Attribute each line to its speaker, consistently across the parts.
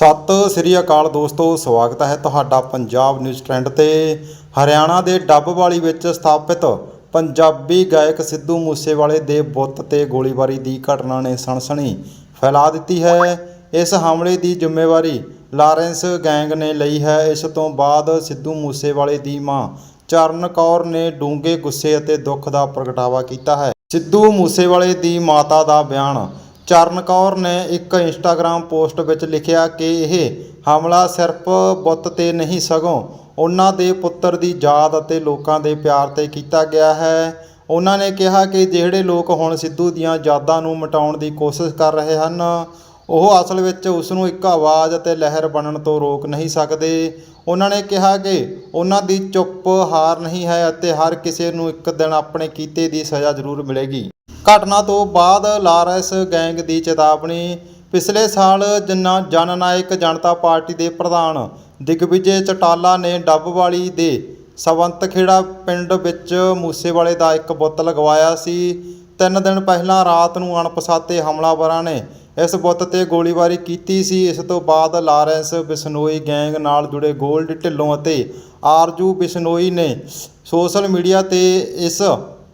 Speaker 1: ਸਤਿ ਸ੍ਰੀ ਅਕਾਲ ਦੋਸਤੋ, ਸਵਾਗਤ ਹੈ ਤੁਹਾਡਾ ਪੰਜਾਬ ਨਿਊਜ਼ ਟ੍ਰੈਂਡ ਤੇ। ਹਰਿਆਣਾ ਦੇ ਡੱਬਵਾਲੀ ਵਿੱਚ ਸਥਾਪਿਤ ਪੰਜਾਬੀ ਗਾਇਕ ਸਿੱਧੂ ਮੂਸੇਵਾਲੇ ਦੇ ਬੁੱਤ ਤੇ ਗੋਲੀਬਾਰੀ ਦੀ ਘਟਨਾ ਨੇ ਸਨਸਨੀ ਫੈਲਾ ਦਿੱਤੀ ਹੈ। ਇਸ ਹਮਲੇ ਦੀ ਜ਼ਿੰਮੇਵਾਰੀ ਲਾਰੈਂਸ ਗੈਂਗ ਨੇ ਲਈ ਹੈ। ਇਸ ਤੋਂ ਬਾਅਦ ਸਿੱਧੂ ਮੂਸੇਵਾਲੇ ਦੀ ਮਾਂ ਚਰਨ ਕੌਰ ਨੇ ਡੂੰਘੇ ਗੁੱਸੇ ਅਤੇ ਦੁੱਖ ਦਾ ਪ੍ਰਗਟਾਵਾ ਕੀਤਾ ਹੈ। ਸਿੱਧੂ ਮੂਸੇਵਾਲੇ ਦੀ ਮਾਤਾ ਦਾ ਬਿਆਨ ਚਰਨ ਕੌਰ ਨੇ ਇੱਕ ਇੰਸਟਾਗ੍ਰam ਪੋਸਟ ਵਿੱਚ ਲਿਖਿਆ ਕਿ ਇਹ ਹਮਲਾ ਸਿਰਫ ਬੁੱਤ ਤੇ ਨਹੀਂ, ਸਗੋਂ ਉਹਨਾਂ ਦੇ ਪੁੱਤਰ ਦੀ ਯਾਦ ਅਤੇ ਲੋਕਾਂ ਦੇ ਪਿਆਰ ਤੇ ਕੀਤਾ ਗਿਆ ਹੈ। ਉਹਨਾਂ ਨੇ ਕਿਹਾ ਕਿ ਜਿਹੜੇ ਲੋਕ ਹੁਣ ਸਿੱਧੂ ਦੀਆਂ ਯਾਦਾਂ ਨੂੰ ਮਿਟਾਉਣ ਦੀ ਕੋਸ਼ਿਸ਼ ਕਰ ਰਹੇ ਹਨ ਉਹ ਅਸਲ ਵਿੱਚ ਉਸ ਨੂੰ ਇੱਕ ਆਵਾਜ਼ ਅਤੇ ਲਹਿਰ ਬਣਨ ਤੋਂ ਰੋਕ ਨਹੀਂ ਸਕਦੇ। ਉਹਨਾਂ ਨੇ ਕਿਹਾ ਕਿ ਉਹਨਾਂ ਦੀ ਚੁੱਪ ਹਾਰ ਨਹੀਂ ਹੈ ਅਤੇ ਹਰ ਕਿਸੇ ਨੂੰ ਇੱਕ ਦਿਨ ਆਪਣੇ ਕੀਤੇ ਦੀ ਸਜ਼ਾ ਜ਼ਰੂਰ ਮਿਲੇਗੀ। ਘਟਨਾ ਤੋਂ ਬਾਅਦ ਲਾਰੈਂਸ ਗੈਂਗ ਦੀ ਚੇਤਾਵਨੀ, ਪਿਛਲੇ ਸਾਲ ਜਨਾ, ਜਨਨਾਇਕ ਜਨਤਾ ਪਾਰਟੀ ਦੇ ਪ੍ਰਧਾਨ ਦਿਗਵਿਜੇ ਚਟਾਲਾ ਨੇ ਡੱਬਵਾਲੀ ਦੇ ਸਵੰਤਖੇੜਾ ਪਿੰਡ ਵਿੱਚ ਮੂਸੇਵਾਲੇ ਦਾ ਇੱਕ ਬੁੱਤ ਲਗਵਾਇਆ ਸੀ। ਤਿੰਨ ਦਿਨ ਪਹਿਲਾਂ ਰਾਤ ਨੂੰ ਅਣਪਛਾਤੇ ਹਮਲਾਵਰਾਂ ਨੇ ਇਸ ਬੁੱਤ ਤੇ ਗੋਲੀਬਾਰੀ ਕੀਤੀ ਸੀ। ਇਸ ਤੋਂ ਬਾਅਦ ਲਾਰੈਂਸ ਬਿਸ਼ਨੋਈ ਗੈਂਗ ਨਾਲ ਜੁੜੇ ਗੋਲਡ ਢਿੱਲੋਂ ਅਤੇ ਆਰਜੂ ਬਿਸ਼ਨੋਈ ਨੇ ਸੋਸ਼ਲ ਮੀਡੀਆ ਤੇ ਇਸ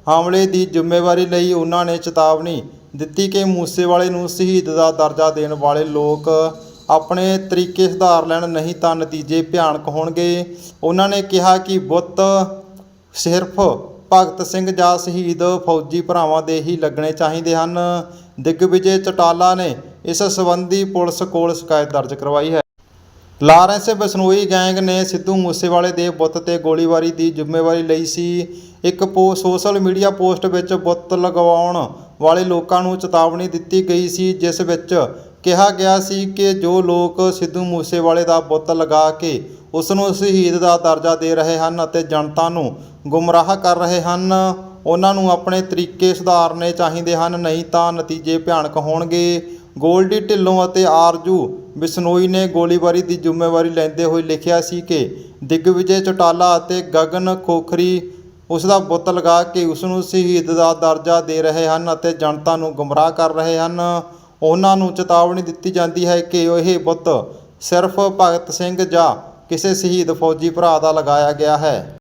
Speaker 1: ਹਮਲੇ ਦੀ ਜ਼ਿੰਮੇਵਾਰੀ ਲਈ ਉਹਨਾਂ ਨੇ ਚੇਤਾਵਨੀ ਦਿੱਤੀ ਕਿ ਮੂਸੇਵਾਲੇ ਨੂੰ ਸ਼ਹੀਦ ਦਾ ਦਰਜਾ ਦੇਣ ਵਾਲੇ ਲੋਕ ਆਪਣੇ ਤਰੀਕੇ ਸੁਧਾਰ ਲੈਣ ਨਹੀਂ ਤਾਂ ਨਤੀਜੇ ਭਿਆਨਕ ਹੋਣਗੇ। ਉਹਨਾਂ ਨੇ ਕਿਹਾ ਕਿ ਬੁੱਤ ਸਿਰਫ ਭਗਤ ਸਿੰਘ ਜਾਂ ਸ਼ਹੀਦ ਫੌਜੀ ਭਰਾਵਾਂ ਦੇ ਹੀ ਲੱਗਣੇ ਚਾਹੀਦੇ ਹਨ। ਦਿਗਵਿਜੇ ਚਟਾਲਾ ਨੇ ਇਸ ਸੰਬੰਧੀ ਪੁਲਿਸ ਕੋਲ ਸ਼ਿਕਾਇਤ ਦਰਜ ਕਰਵਾਈ ਹੈ। ਲਾਰੈਂਸ ਬਸਨੋਈ ਗੈਂਗ ਨੇ ਸਿੱਧੂ ਮੂਸੇਵਾਲੇ ਦੇ ਬੁੱਤ ਤੇ ਗੋਲੀਬਾਰੀ ਦੀ ਜ਼ਿੰਮੇਵਾਰੀ ਲਈ ਸੀ। ਇੱਕ ਪੋ, ਸੋਸ਼ਲ ਮੀਡੀਆ ਪੋਸਟ ਵਿੱਚ ਬੁੱਤ ਲਗਵਾਉਣ ਵਾਲੇ ਲੋਕਾਂ ਨੂੰ ਚੇਤਾਵਨੀ ਦਿੱਤੀ ਗਈ ਸੀ, ਜਿਸ ਵਿੱਚ ਕਿਹਾ ਗਿਆ ਸੀ ਕਿ ਜੋ ਲੋਕ ਸਿੱਧੂ ਮੂਸੇਵਾਲੇ ਦਾ ਬੁੱਤ ਲਗਾ ਕੇ ਉਸ ਨੂੰ ਸ਼ਹੀਦ ਦਾ ਦਰਜਾ ਦੇ ਰਹੇ ਹਨ ਅਤੇ ਜਨਤਾ ਨੂੰ ਗੁੰਮਰਾਹ ਕਰ ਰਹੇ ਹਨ, ਉਹਨਾਂ ਨੂੰ ਆਪਣੇ ਤਰੀਕੇ ਸੁਧਾਰਨੇ ਚਾਹੀਦੇ ਹਨ, ਨਹੀਂ ਤਾਂ ਨਤੀਜੇ ਭਿਆਨਕ ਹੋਣਗੇ। ਗੋਲਡੀ ਢਿੱਲੋਂ ਅਤੇ ਆਰਜੂ ਬਿਸ਼ਨੋਈ ਨੇ ਗੋਲੀਬਾਰੀ ਦੀ ਜ਼ਿੰਮੇਵਾਰੀ ਲੈਂਦੇ ਹੋਏ ਲਿਖਿਆ ਸੀ ਕਿ ਦਿਗਵਿਜੇ ਚਟਾਲਾ ਅਤੇ ਗਗਨ ਖੋਖਰੀ ਉਸ ਦਾ ਬੁੱਤ ਲਗਾ ਕੇ ਉਸ ਨੂੰ ਸ਼ਹੀਦ ਦਾ ਦਰਜਾ ਦੇ ਰਹੇ ਹਨ ਅਤੇ ਜਨਤਾ ਨੂੰ ਗੁੰਮਰਾਹ ਕਰ ਰਹੇ ਹਨ। ਉਹਨਾਂ ਨੂੰ ਚੇਤਾਵਨੀ ਦਿੱਤੀ ਜਾਂਦੀ ਹੈ ਕਿ ਇਹ ਬੁੱਤ ਸਿਰਫ ਭਗਤ ਸਿੰਘ ਜਾਂ ਕਿਸੇ ਸ਼ਹੀਦ ਫੌਜੀ ਭਰਾ ਦਾ ਲਗਾਇਆ ਗਿਆ ਹੈ।